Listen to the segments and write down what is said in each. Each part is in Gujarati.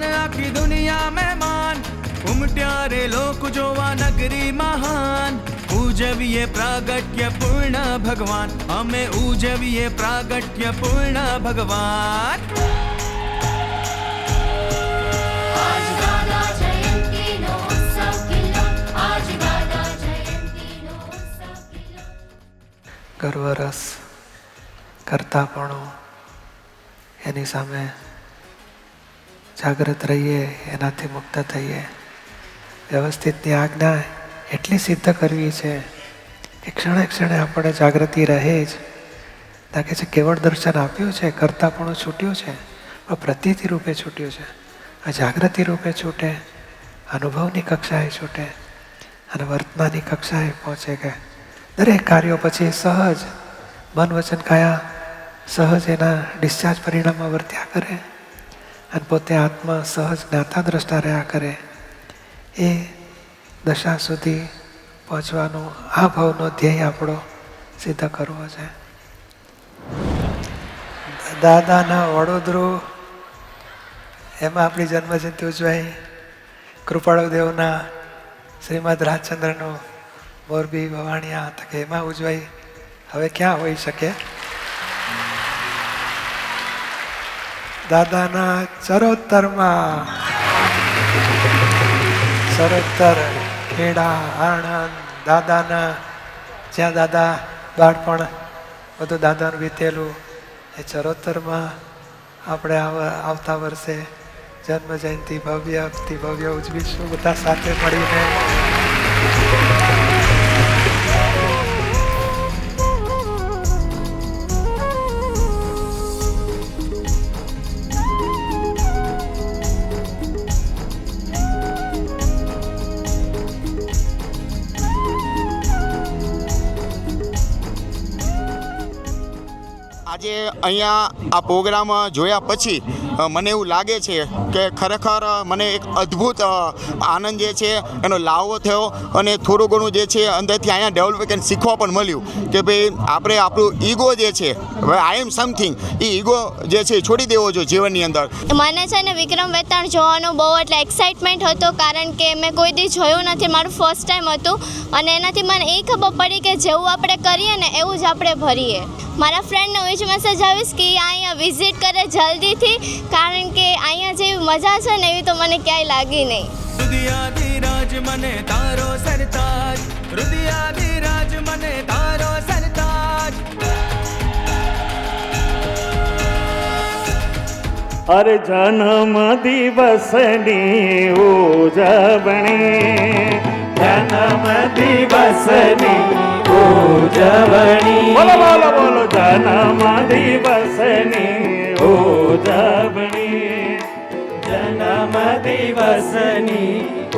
मान आखी दुनिया मेहमान उमट्यारे लोक जोवा नगरी महान ઉજવીએ પ્રાગટ્ય પૂર્ણ ભગવાન અમે ઉજવીએ પ્રાગટ્ય પૂર્ણ ભગવાન ગર્વરસ કરતાપણું એની સામે જાગૃત રહીએ, એનાથી મુક્ત થઈએ. વ્યવસ્થિતની આજ્ઞા એટલી સિદ્ધ કરવી છે કે ક્ષણે ક્ષણે આપણે જાગૃતિ રહે જ. લાગે છે કેવળ દર્શન આપ્યું છે કરતાપણું છૂટ્યું છે, પણ પ્રતિતિ રૂપે છૂટ્યું છે. આ જાગૃતિ રૂપે છૂટે, અનુભવની કક્ષાએ છૂટે અને વર્તમાનની કક્ષાએ પહોંચે કે દરેક કાર્યો પછી સહજ, મન વચન કાયા સહજ એના ડિસ્ચાર્જ પરિણામમાં વર્ત્યા કરે. અને પોતે આત્મા સહજ જ્ઞાતા દ્રષ્ટા રહ્યા કરે, એ દશા સુધી પહોંચવાનો, આ ભાવનો ધ્યેય આપણો સિદ્ધ કરવો છે. દાદાના વડોદરો, એમાં આપણી જન્મજયંતિ ઉજવાઈ. કૃપાળુદેવના શ્રીમદ રાજચંદ્રનું મોરબી વવાણિયા તકે એમાં ઉજવાઈ. હવે ક્યાં હોઈ શકે? દાદાના ચરોતરમાં. ચરોતર, ખેડા, આણંદ, દાદાના, જ્યાં દાદા બાળપણ બધું દાદાનું વીતેલું, એ ચરોતરમાં આપણે આવતા વર્ષે જન્મ જયંતિ ભવ્ય ભવ્ય ઉજવીશું. બધા સાથે મળીને આજે અહીંયા આ પ્રોગ્રામ જોયા પછી મને એવું લાગે છે કે ખરેખર મને એક અદ્ભુત આનંદ જે છે, એનો લાવો થયો અને થોડું ઘણું જે છે અંદરથી અહીંયા ડેવલપ શીખવા પણ મળ્યું કે ભાઈ, આપણે આપણું ઈગો જે છે, હવે આઈ એમ સમથિંગ એ ઈગો જે છે છોડી દેવો જોઈએ જીવનની અંદર. મને છે ને વિક્રમ વેતાણ જોવાનો બહુ એટલે એક્સાઇટમેન્ટ હતો કારણ કે મેં કોઈ દી જોયું નથી, મારું ફર્સ્ટ ટાઈમ હતું અને એનાથી મને એ ખબર પડી કે જેવું આપણે કરીએ ને એવું જ આપણે ભરીએ. મારા ફ્રેન્ડનું હું જ મેસેજ આવીશ કે ઈ અહીંયા વિઝિટ કરે જલ્દીથી કારણ કે અહીંયા જેવી મજા છે ને એવી તો મને ક્યાંય લાગી નહીં. રુદિયાધિરાજ મને તારો સરતાજ રુદિયાધિરાજ મને તારો સરતાજ. અરે જન્મ દિવસની ઉજવણી જન્મ દિવસની ઉજવણી. બોલો બોલો બોલો જન્મ દિવસની ઉજવણી. જન્મ દિવસની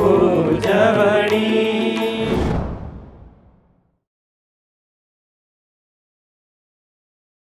ઉજવણી.